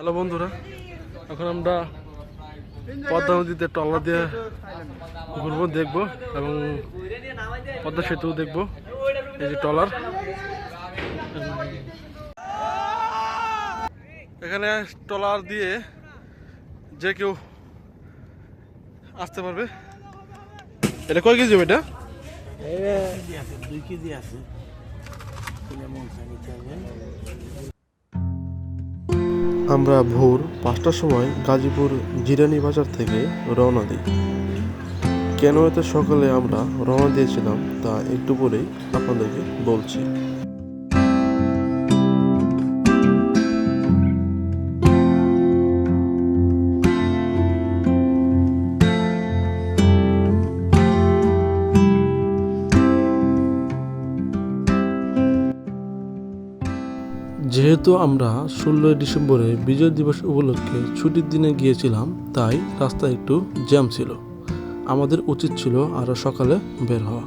Hello বন্ধুরা, এখন আমরা পদ্মা নদীতে ট্রলার দিয়ে ঘুরবো, দেখব এবং পদ্মা সেতু দেখব, এই যে ট্রলার এখানে ট্রলার দিয়ে যে কেউ আসতে পারবে। এটা কয় কেজি এটা? দুই কেজি আছে। আমরা ভোর পাঁচটার সময় গাজীপুর জিরানি বাজার থেকে রওনা দিই। কেন এত সকালে আমরা রওনা দিয়েছিলাম তা একটু পরেই আপনাদেরকে বলছি। যেহেতু আমরা ষোলোই ডিসেম্বরে বিজয় দিবস উপলক্ষে ছুটির দিনে গিয়েছিলাম, তাই রাস্তায় একটু জ্যাম ছিল। আমাদের উচিত ছিল আরও সকালে বের হওয়া।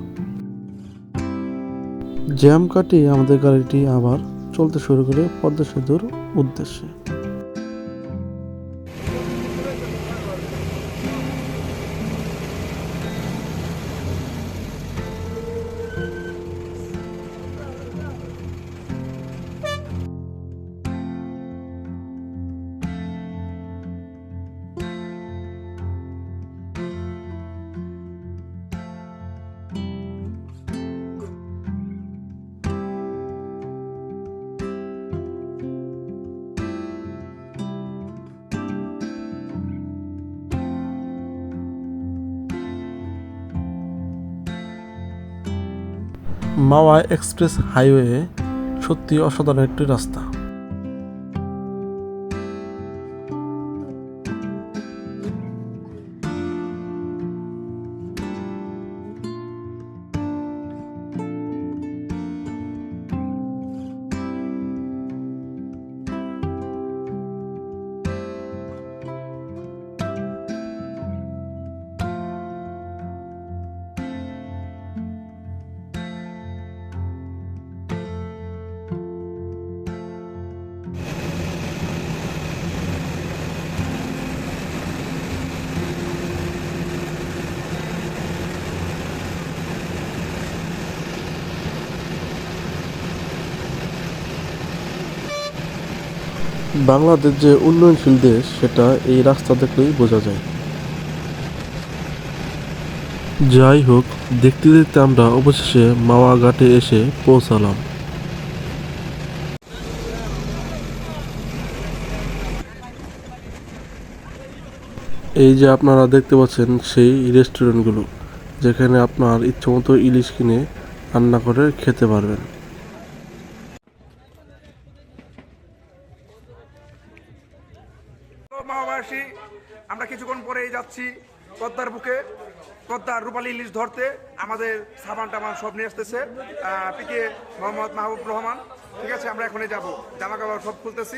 জ্যাম কাটিয়ে আমাদের গাড়িটি আবার চলতে শুরু করে পদ্মা সেতুর উদ্দেশ্যে। মাওয়া এক্সপ্রেস হাইওয়ে সত্যি অসাধারণ একটি রাস্তা। বাংলাদেশ যে উন্নয়নশীল দেশ, সেটা এই রাস্তা দেখলেই বোঝা যায়। যাই হোক, দেখতে দেখতে আমরা অবশেষে মাওয়া ঘাটে এসে পৌঁছালাম। এই যে আপনারা দেখতে পাচ্ছেন সেই রেস্টুরেন্টগুলো যেখানে আপনার ইচ্ছামতো ইলিশ কিনে রান্না করে খেতে পারবেন। পদ্মার বুকে পদ্মার রূপালী ইলিশ ধরতে আমাদের সাবান টাবান সব নিয়ে আসতেছে পিকে মোহাম্মদ মাহবুব রহমান। ঠিক আছে আমরা এখনই যাব। জামা কাপড় সব খুলতেছি।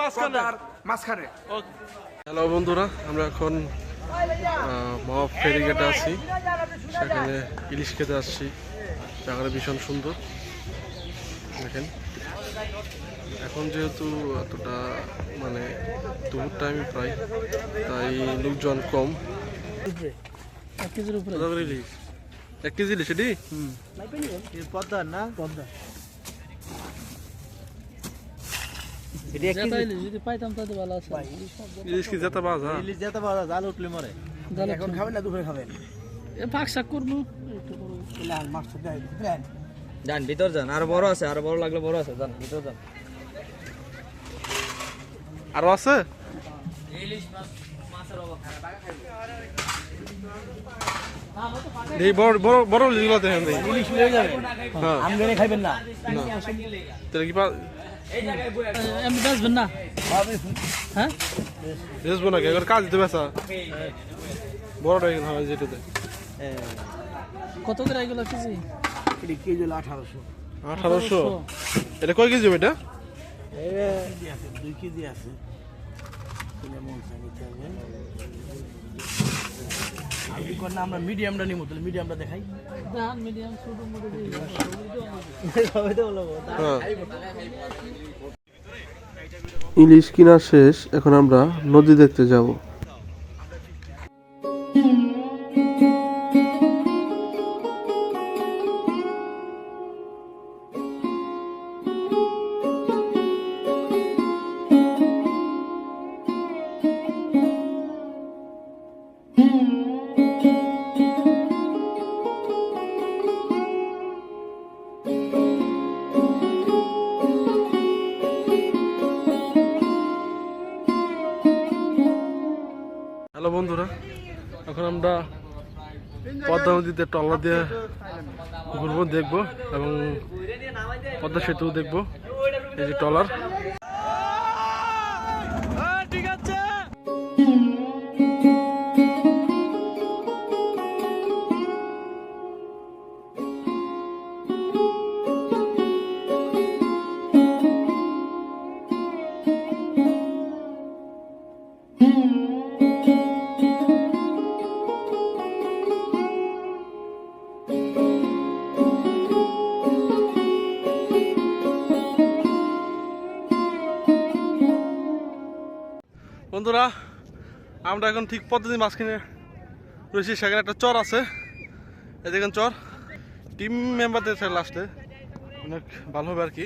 মাঝখানে। মাঝখানে। হ্যালো বন্ধুরা আমরা এখন মহাব ফেরিঘাটে আছি। সেখানে ইলিশ খেতে আসছি। জায়গাটা ভীষণ সুন্দর। দেখেন। এখন যেহেতু এতটা মানে দুপুর টাইম প্রায় তাই লোকজন কম। এক কেজি এটি পদ্মা না? পদ্মা। এটা এক যেটা কেজি। ইলিশ যদি পাইতাম তাহলে ভালো আছে। ইলিশ কি যেতে বাজ হ্যাঁ ইলিশ যেতে পারা জাল উঠলে মরে। এখন খাবেন না দুপুরে খাবেন? এ ফাঁক শাক করব। একটু করব লাল মাছ দেয় যান ভিতর যান আর বড় আছে আরও বড় লাগলে বড় আছে যান ভিতর যান আরও আছে? এই বড় বড় বড় দেখেন ইলিশ হয়ে। হ্যাঁ খাইবেন না? তাহলে কি পা এমনি বেসবেন না? হ্যাঁ? এবার কাজ দিতে হয় যেটাতে। কত করে এগুলো কেজি? এটা কেজি হলো আঠারোশো। আঠারোশো? এটা কয় কেজি হবে এটা? আছে দুই কেজি আছে। মন আমরা মিডিয়ামটা নিব তাহলে মিডিয়ামটা দেখাই। মিডিয়াম ছোট হ্যাঁ। ইলিশ কিনা শেষ এখন আমরা নদী দেখতে যাব। এখন আমরা পদ্মা নদীতে টলা দিয়ে ঘুরবো, দেখব এবং পদ্মা সেতু দেখব, এই যে টলার। আমরা এখন ঠিক পদ্ধতি মাঝখানে রয়েছি, সেখানে একটা চর আছে। এই দেখেন চর। টিম মেম্বারদের লাস্টে অনেক ভালো হবে আর কি।